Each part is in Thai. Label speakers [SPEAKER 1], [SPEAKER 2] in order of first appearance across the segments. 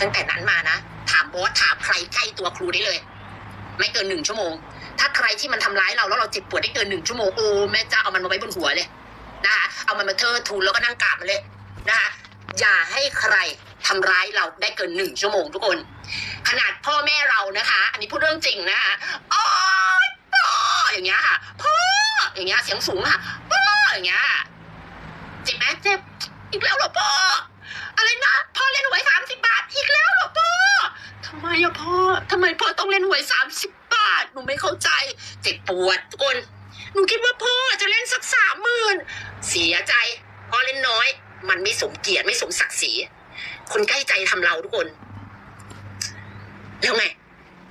[SPEAKER 1] ตั้งแต่นั้นมานะ ถามบอสถามใครใกล้ตัวครูได้เลย ไม่เกินหนึ่งชั่วโมง ถ้าใครที่มันทำร้ายเราแล้วเราเจ็บปวดได้เกินหนึ่งชั่วโมงโอ้แม่เจ้าเอามันมาไว้บนหัวเลยนะคะเอามันมาเทิดทูนแล้วก็นั่งกราบมันเลยนะคะอย่าให้ใครทำร้ายเราได้เกินหนึ่งชั่วโมงทุกคน ขนาดพ่อแม่เรานะคะ อันนี้พูดเรื่องจริงนะคะโอ๊ยพ่ออย่างเงี้ยค่ะพ่ออย่างเงี้ยเสียงสูงค่ะพ่ออย่างเงี้ยเจ็บไหมเจ็บอีกแล้วเหรอพ่ออะไรนะพ่อ ต้องเล่นหวยสามสิบบาท หนูไม่เข้าใจเจ็บปวดทุกคน หนูคิดว่าพ่อจะเล่นสักสามหมื่นเสียใจพ่อเล่นน้อย มันไม่สมเกียรติไม่สมศักดิ์ศรีคนใกล้ใจทำเราทุกคน แล้วไง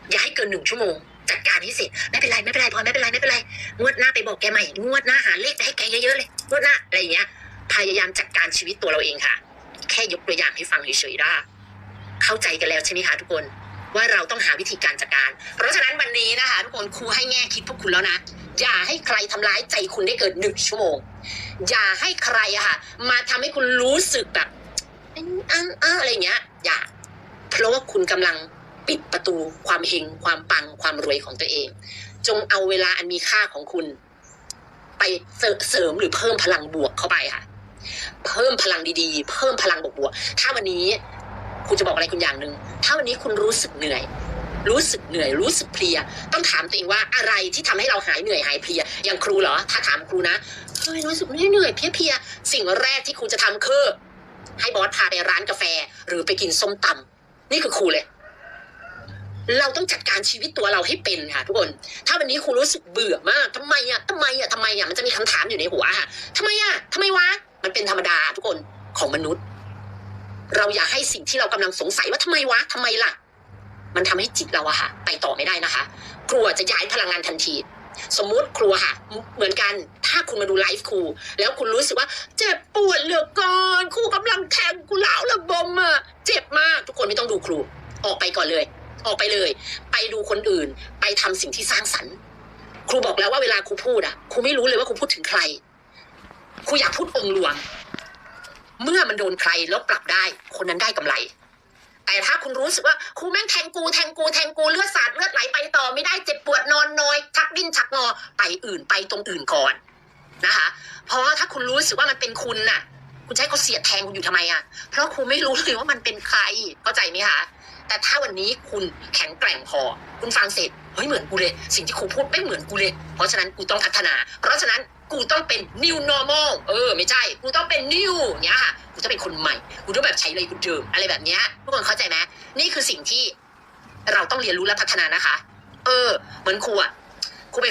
[SPEAKER 1] อย่าให้เกินหนึ่งชั่วโมงจัดการให้เสร็จไม่เป็นไรไม่เป็นไรพอไม่เป็นไรไม่เป็นไรงวดหน้าไปบอกแกใหม่งวดหน้าหาเลขไปให้แกเยอะๆเลยงวดหน้าอะไรอย่างเงี้ย พยายามจัดการชีวิตตัวเราเองค่ะ แค่ยกตัวอย่างให้ฟังเฉยๆได้เข้าใจกันแล้วใช่ไหมคะทุกคน ว่าเราต้องหาวิธีการจัดการ เพราะฉะนั้นวันนี้นะคะทุกคนครูให้แง่คิดพวกคุณแล้วนะ อย่าให้ใครทำร้ายใจคุณได้เกินหนึ่งชั่วโมง อย่าให้ใครอะค่ะ มาทำให้คุณรู้สึกแบบอันอันอะไรเงี้ย อย่า เพราะว่าคุณกำลังปิดประตูความเฮงความปังความรวยของตัวเอง จงเอาเวลาอันมีค่าของคุณ ไปเสริมหรือเพิ่มพลังบวกเข้าไปค่ะ เพิ่มพลังดีๆ เพิ่มพลังบวกๆถ้าวันนี้ คุณจะบอกอะไรคุณอย่างหนึ่งถ้าวันนี้คุณรู้สึกเหนื่อย รู้สึกเหนื่อย รู้สึกเพลีย ต้องถามตัวเองว่าอะไรที่ทำให้เราหายเหนื่อยหายเพลีย อย่างครูเหรอ ถ้าถามครูนะเฮ้ยรู้สึกเหนื่อยเพลียๆสิ่งแรกที่ครูจะทำคือให้บอสพาไปร้านกาแฟ หรือไปกินส้มตำนี่คือครูเลย เราต้องจัดการชีวิตตัวเราให้เป็นค่ะทุกคน ถ้าวันนี้ครูรู้สึกเบื่อมากทำไมอะทำไมอะทำไมอะมันจะมีคำถามอยู่ในหัวค่ะทำไมอะทำไมวะมันเป็นธรรมดาทุกคนของมนุษย์ เราอย่าให้สิ่งที่เรากำลังสงสัยว่าทำไมวะทำไมล่ะ มันทำให้จิตเราอะค่ะ ไปต่อไม่ได้นะคะครัวจะย้ายพลังงานทันที สมมุติครัวค่ะ เหมือนกันถ้าคุณมาดูไลฟ์ครู แล้วคุณรู้สึกว่า เจ็บปวดเหลือเกินครูกำลังแทงกูเล้าระบมอะเจ็บมากทุกคนไม่ต้องดูครู ออกไปก่อนเลย ออกไปเลย ไปดูคนอื่น ไปทำสิ่งที่สร้างสรรค์ครูบอกแล้วว่าเวลาครูพูดอะครูไม่รู้เลยว่าครูพูดถึงใครครูอยากพูดองค์รวม เมื่อมันโดนใครแล้วปรับได้ คนนั้นได้กำไร แต่ถ้าคุณรู้สึกว่าครูแม่งแทงกูแทงกูแทงกูเลือดสาดเลือดไหลไปต่อไม่ได้เจ็บปวดนอนนอยชักดิ้นชักงอไปอื่นไปตรงอื่นก่อนนะคะ เพราะถ้าคุณรู้สึกว่ามันเป็นคุณน่ะ คุณใช้เขาเสียดแทงคุณอยู่ทำไมอะ เพราะครูไม่รู้เลยว่ามันเป็นใครเข้าใจไหมคะ แต่ถ้าวันนี้คุณแข็งแกร่งพอ คุณฟังเสร็จเฮ้ยเหมือนกูเลย สิ่งที่ครูพูดไม่เหมือนกูเลย เพราะฉะนั้นกูต้องพัฒนา เพราะฉะนั้นกูต้องเป็น new normal เออ ไม่ใช่ กูต้องเป็น new เนี้ยค่ะ กูจะเป็นคนใหม่ กูต้องแบบใช้เลยกูเดิมอะไรแบบเนี้ยทุกคนเข้าใจไหมนี่คือสิ่งที่เราต้องเรียนรู้และพัฒนานะคะ เออ เหมือนครูอะครูไป